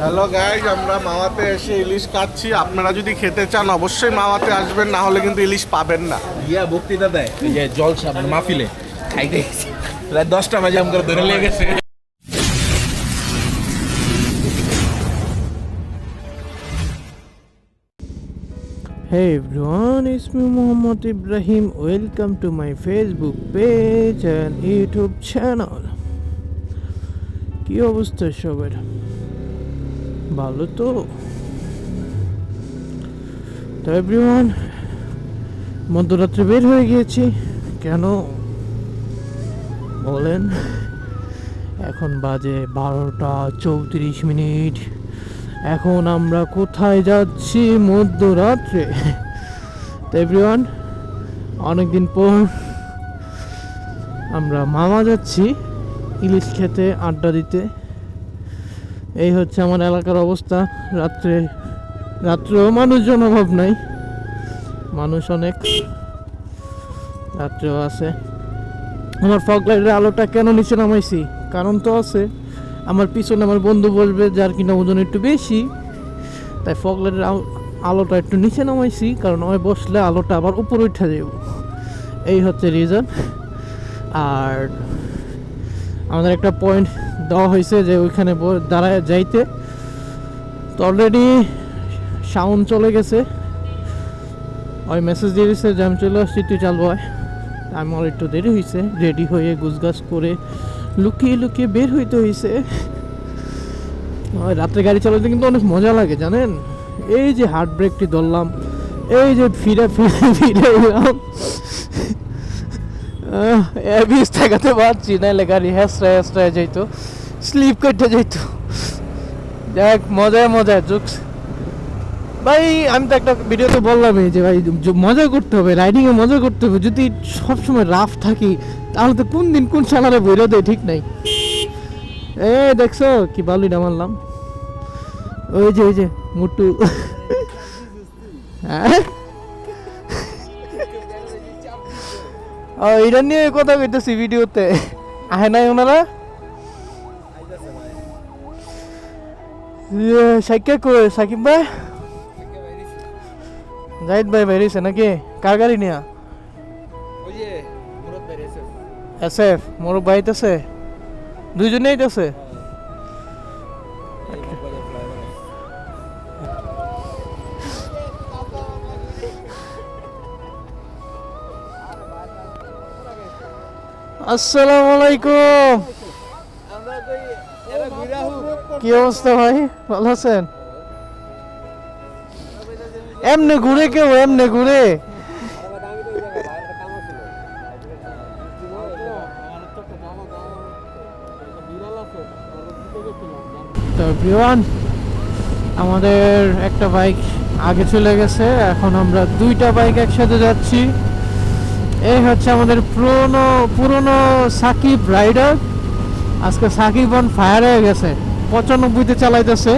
Hello guys আমরা মাওয়াতে এসে ইলিশ খাচ্ছি। আপনারা যদি খেতে চান অবশ্যই মাওয়াতে আসবেন না হলে কিন্তু ইলিশ পাবেন না। ইয়া বক্তৃতা দেয় এই যে জলসা মানে মাহফিলে। খাইতে গেছি। প্রায় দশটা বাজে আমাকে ধরে লেগে গেছে। Hey everyone, it's me Muhammad Ibrahim. Welcome to my Facebook page and YouTube channel. কি অবস্থা সবার? ভালো তো। তো এভরিওয়ান মধ্যরাত্রে বের হয়ে গিয়েছি। কেন বলেন? এখন বাজে বারোটা চৌত্রিশ মিনিট। এখন আমরা কোথায় যাচ্ছি মধ্যরাত্রে? তো এভরিওয়ান অনেকদিন পর আমরা মামা যাচ্ছি ইলিশ খেতে, আড্ডা দিতে। এই হচ্ছে আমার এলাকার অবস্থা। রাত্রে, রাত্রেও মানুষজন অভাব নাই। মানুষ অনেক। রাত্রেও আছে। আমার ফগ লাইটের আলোটা কেন নিচে নামাইছি? কারণ তো আছে। আমার পিছনে আমার বন্ধু বসবে, যার কিনা ওজন একটু বেশি। তাই ফগ লাইটের আল- আলোটা একটু নিচে নামাইছি, কারণ ওই বসলে আলোটা আবার উপরে উঠে যাব এই হচ্ছে রিজন আর আমাদের একটা পয়েন্ট দেওয়া হয়েছে যে ওইখানে দাঁড়ায় যাইতে। তো অলরেডি সাউন্ড চলে গেছে। ওই মেসেজ দিয়ে দিচ্ছে যে, আমি চলে আসছি, তুই চাল বয়। আমার একটু দেরি হয়েছে রেডি হয়ে গুছগাছ করে লুকিয়ে লুকিয়ে বের হইতে হয়েছে রাত্রে গাড়ি চালাতে কিন্তু অনেক মজা লাগে, জানেন? এই যে হার্ট ব্রেকটি ধরলাম, এই যে ফিরে ফিরে ফিরে এলাম। এবিস ঠেকাতে পারছি নাহলে গাড়ি হ্যাসরায় হ্যাসরায় যাইতো। স্লিপ করতে যাইতো দেখ, মজায় মজায়, জোকস। ভাই, আমি তো একটা ভিডিওতে বললামই যে, ভাই মজা করতে হবে রাইডিংয়ে মজা করতে হবে। যদি সবসময় রাফ থাকি, তাহলে তো কোন দিন কোন সালারে বইরে দেয়, ঠিক নাই। এ, দেখছ, কি বালুইটা মারলাম। ওই যে ওই যে, মোটু। হ্যাঁ? এটা নিয়ে কথা কইতেছি ভিডিওতে আহে নাই ওনারা? ইয়ে, সাকিব কই? সাকিব ভাই? জাহিদ ভাই বেরিয়েছে নাকি? কার গাড়ি নিয়া? এস এফ মোর বাইত আছে? দুইজনেই আছে? আসসালামু আলাইকুম। কি অবস্থা ভাই? ভালো আছেন? এমনি ঘুরে কেউ, এমনি ঘুরে। তো আমাদের একটা বাইক আগে চলে গেছে, এখন আমরা দুইটা বাইক একসাথে যাচ্ছি। এই হচ্ছে আমাদের পুরনো পুরনো সাকিব রাইডার। আজকে সাকিব অন ফায়ার হয়ে গেছে। পঁচানব্বইতে চালাইতেছে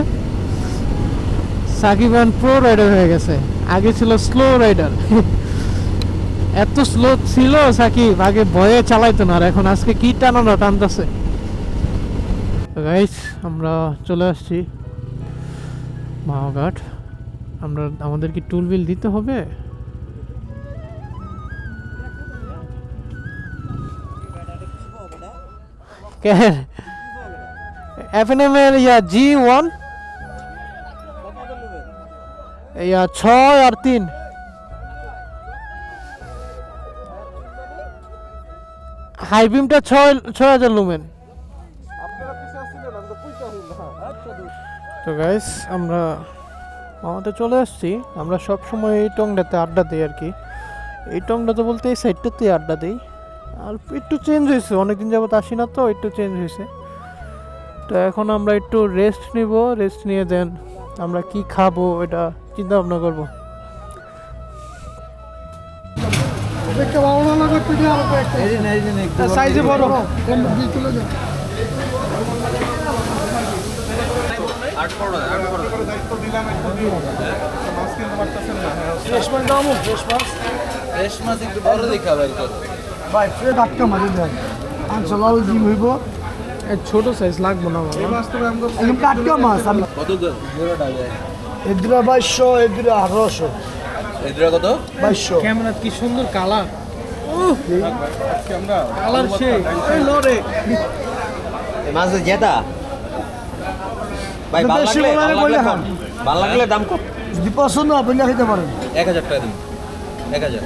সাকিব অন প্রো রাইডার হয়ে গেছে। আগে ছিল স্লো রাইডার এত স্লো ছিল সাকিব আগে ভয়ে চালাইতো না আর এখন আজকে কি টানানো টানতেছে। গাইস আমরা চলে আসছি মাওঘাট আমরা আমাদের কি টুল বিল দিতে হবে? এফ এন এম এর ইয়া জি ওয়ান ইয়া ছয় আর তিন। হাই বিমটা ছয় ছয় হাজার লুমেন তো গাইস আমরা আমাদের চলে আসছি। আমরা সব সময় এই টংটাতে আড্ডা দিই আর কি। এই টংটাতে বলতে এই সাইডটাতে আড্ডা দিই। আর একটু চেঞ্জ হয়েছে, অনেকদিন যাবত আসি না তো, একটু চেঞ্জ হয়েছে। তো এখন আমরা একটু রেস্ট নিব রেস্ট নিয়ে দেন আমরা কি খাব এটা চিন্তা ভাবনা করব সাইজে বড়। ভাই ফ্রেড আটকা মারি ডিম হইব। ছোট সাইজ লাগবো না মাছ একদম টাটকা মাছ আমি কত জোড়াটা যায় এদিরা বাইশশো এদিরা আঠারোশো। এদের কত? বাইশশো। ক্যামেরা কি সুন্দর কালার কালার সে মাছ জেতা। ভাই ভালো লাগলে বলে ভালো লাগলে বলে কম। ভালো লাগলে দাম কম যদি পছন্দ আপনি খেতে পারেন। এক হাজার টাকা দিন। এক হাজার।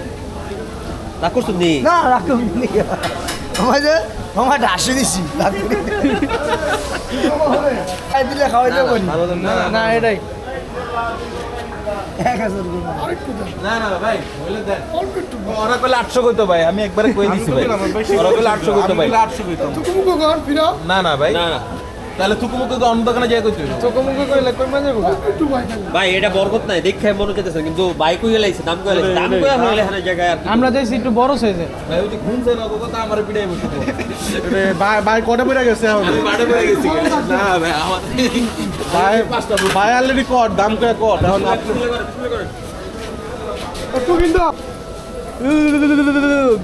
রাগ করছ না? রাখুন আমায় আমার হাসি দিছি খাই দিলে খাওয়াই না। না এটাই। এক হাজার করে। না না ভাই আটশো কইতো আমি একবারে কই দিছি ভাই। আটশো কইতো ভাই। না না ভাই। না না। তাহলে তুকুমুকে তো অন্য দোকানে যাই কইতো চোখে মুখে কইলে কই মাঝে ভাই এটা বরকত নাই দেখে মনে চাইতেছে কিন্তু বাইক কই লাইছে দাম কই লাইছে। দাম কই হলে এখানে জায়গায় আর আমরা যাইছি একটু বড় সাইজের। ভাই ওই যে ঘুমছে না কথা আমার পিড়াই বসে রে, ভাই ভাই কটা পড়ে গেছে এখন? আমি বাড়ে পড়ে গেছি। না ভাই আমার ভাই পাঁচটা ভাই অলরেডি কট দাম করে কট এখন আপনি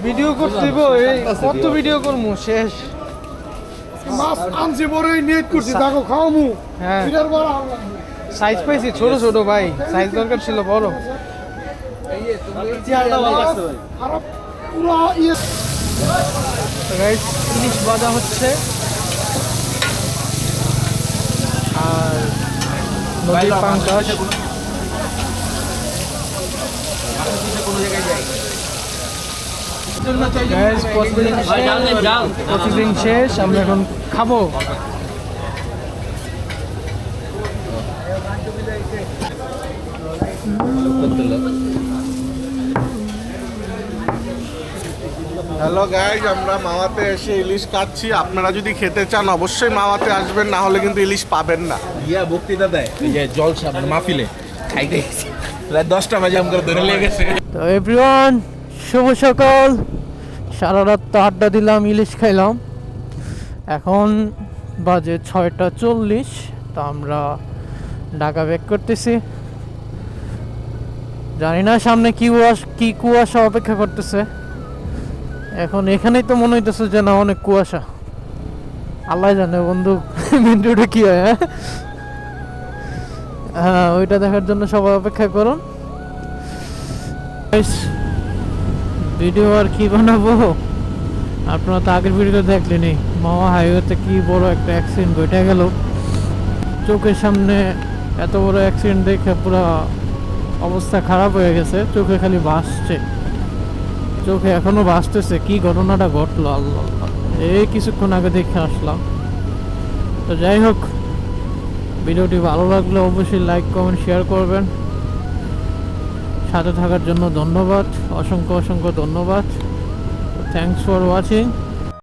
ভিডিও করতে দিব এই কত ভিডিও করব শেষ। মাছ আনছি বড়ই নিয়ত করছি দেখো খাওয়ামু। হ্যাঁ। এটার বড় সাইজ পাইছি ছোট ছোট ভাই। সাইজ দরকার ছিল বড়। পুরো ইয়ে। ইলিশ ভাজা হচ্ছে। আর নদীর পাঙ্কাশ। Guys, প্রতিদিন শেষ- প্রতিদিন শেষ আমরা এখন খাব। হ্যালো গাইজ আমরা মাওয়াতে এসে ইলিশ কাটছি আপনারা যদি খেতে চান অবশ্যই মাওয়াতে আসবেন না হলে কিন্তু ইলিশ পাবেন না। ইয়া বক্তৃতা দেয়। এই যে জলসা মানে মাহফিলে। খাইতে প্রায় দশটা বাজে আমাকে ধরে লেগেছে তো এভরিওয়ান শুভ সকাল। সারা রাত তো আড্ডা দিলাম, ইলিশ খাইলাম। এখন বাজে ছয়টা চল্লিশ, তো আমরা ঢাকা ব্যাক করতেছি। জানি না সামনে কি কুয়াশা কি কুয়াশা অপেক্ষা করতেছে। এখন এখানেই তো মনে হইতেছে যে না অনেক কুয়াশা। আল্লাহ জানে বন্ধু, ভিডিওটা কি হয় হ্যাঁ? হ্যাঁ ওইটা দেখার জন্য সবাই অপেক্ষা করুন। ভিডিও আর কি বানাবো? আপনারা তো আগের ভিডিও দেখলেনি মামা হাইওয়েতে কি বড় একটা অ্যাক্সিডেন্ট ঘটে গেল। চোখের সামনে এত বড় অ্যাক্সিডেন্ট দেখে পুরো অবস্থা খারাপ হয়ে গেছে, চোখে খালি ভাসছে। চোখে এখনও ভাসতেছে, কি ঘটনাটা ঘটলো? আল্লাহ। এই কিছুক্ষণ আগে দেখে আসলাম। তো যাই হোক, ভিডিওটি ভালো লাগলে অবশ্যই লাইক কমেন্ট শেয়ার করবেন। সাথে থাকার জন্য ধন্যবাদ। অসংখ্য অসংখ্য ধন্যবাদ। Thanks for watching